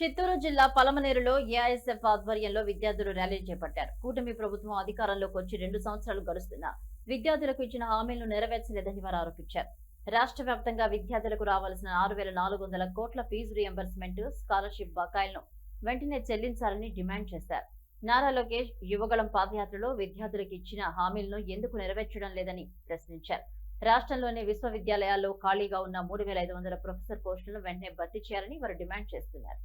చిత్తూరు జిల్లా పలమనేరులో ఏఐఎస్ఎఫ్ ఆధ్వర్యంలో విద్యార్థులు ర్యాలీ చేపట్టారు. కూటమి ప్రభుత్వం అధికారంలోకి వచ్చి రెండు సంవత్సరాలు గడుస్తున్నా విద్యార్థులకు ఇచ్చిన హామీలను నెరవేర్చలేదని వారు ఆరోపించారు. రాష్ట్ర వ్యాప్తంగా విద్యార్థులకు రావాల్సిన ఆరు వేల నాలుగు వందల కోట్ల ఫీజు రియంబర్స్మెంట్ స్కాలర్షిప్ బకాయిలను వెంటనే చెల్లించాలని డిమాండ్ చేశారు. నారా లోకేష్ యువగళం పాదయాత్రలో విద్యార్థులకు ఇచ్చిన హామీలను ఎందుకు నెరవేర్చడం లేదని ప్రశ్నించారు. రాష్ట్రంలోని విశ్వవిద్యాలయాల్లో ఖాళీగా ఉన్న మూడు వేల ఐదు వందల ప్రొఫెసర్ పోస్టులను వెంటనే భర్తీ చేయాలని వారు డిమాండ్ చేస్తున్నారు.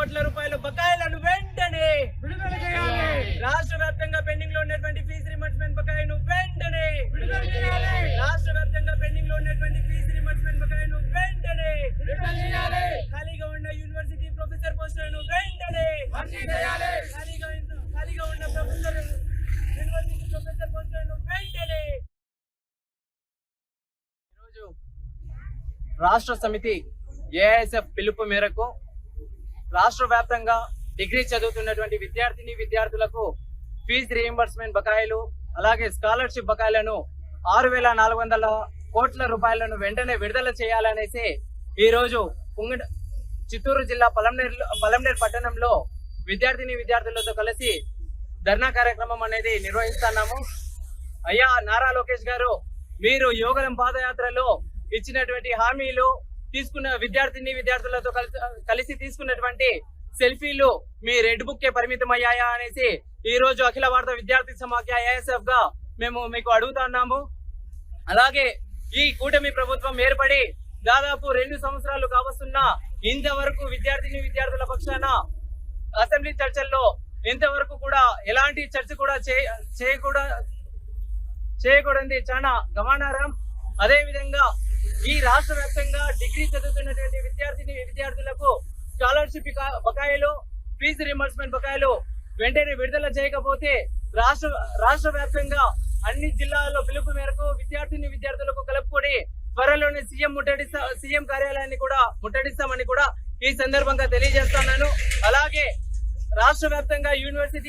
కోట్ల రూపాయల బకాయిలను వెంటనే విడుదల చేయాలి. రాష్ట్ర వ్యాప్తంగా పెండింగ్లో ఉన్నటువంటి ఫీజు రిమర్స్మెంట్ బకాయిను వెంటనే విడుదల చేయాలి. రాష్ట్ర వ్యాప్తంగా పెండింగ్లో ఉన్నటువంటి ఫీజు రిమర్స్మెంట్ బకాయిను వెంటనే విడుదల చేయాలి. ఖాళీగా ఉన్న యూనివర్సిటీ ప్రొఫెసర్ పోస్టులను వెంటనే భర్తీ చేయాలి. ఖాళీగా ఉన్న- ఖాళీగా ఉన్న ప్రొఫెసర్ యూనివర్సిటీ ప్రొఫెసర్ పోస్టులను వెంటనే రాష్ట్ర సమితి ఏఐఎస్ఎఫ్ పిలుపు మేరకు రాష్ట్ర వ్యాప్తంగా డిగ్రీ చదువుతున్నటువంటి విద్యార్థిని విద్యార్థులకు ఫీజు రీఎంబర్స్మెంట్ బకాయిలు అలాగే స్కాలర్షిప్ బకాయిలను ఆరు వేల నాలుగు వందల కోట్ల రూపాయలను వెంటనే విడుదల చేయాలనేసి ఈరోజు రోజు పుంగ చిత్తూరు జిల్లా పలంనేరు పలంనేరు పట్టణంలో విద్యార్థిని విద్యార్థులతో కలిసి ధర్నా కార్యక్రమం అనేది నిర్వహిస్తున్నాము. అయ్యా నారా లోకేష్ గారు మీరు యోగలం పాదయాత్రలో ఇచ్చినటువంటి హామీలు తీసుకున్న విద్యార్థిని విద్యార్థులతో కలిసి కలిసి తీసుకున్నటువంటి సెల్ఫీలు మీ రెడ్ బుక్ కే పరిమితం అయ్యాయా అనేసి ఈ రోజు అఖిల భారత విద్యార్థి సమాఖ్య ఏఎస్ఎఫ్గా మేము మీకు అడుగుతున్నాము అలాగే ఈ కూటమి ప్రభుత్వం ఏర్పడి దాదాపు రెండు సంవత్సరాలు కావస్తున్నా ఇంతవరకు విద్యార్థిని విద్యార్థుల పక్షాన అసెంబ్లీ చర్చల్లో ఇంతవరకు కూడా ఎలాంటి చర్చ కూడా చేయ చేయకూడ చేయకూడదు చాలా గమనార్హం. అదేవిధంగా ఈ రాష్ట్ర వ్యాప్తంగా డిగ్రీ చదువుతున్నటువంటి విద్యార్థిని విద్యార్థులకు స్కాలర్షిప్ బకాయిలు ఫీజు రిమర్స్మెంట్ బకాయిలు వెంటనే విడుదల చేయకపోతే రాష్ట్ర రాష్ట్ర వ్యాప్తంగా అన్ని జిల్లాల్లో పిలుపు మేరకు విద్యార్థిని విద్యార్థులకు కలుపుకొని త్వరలోనే సీఎం ముట్టడిస్తా సీఎం కార్యాలయాన్ని కూడా ముట్టడిస్తామని కూడా ఈ సందర్భంగా తెలియజేస్తున్నాను అలాగే రాష్ట్ర వ్యాప్తంగా యూనివర్సిటీ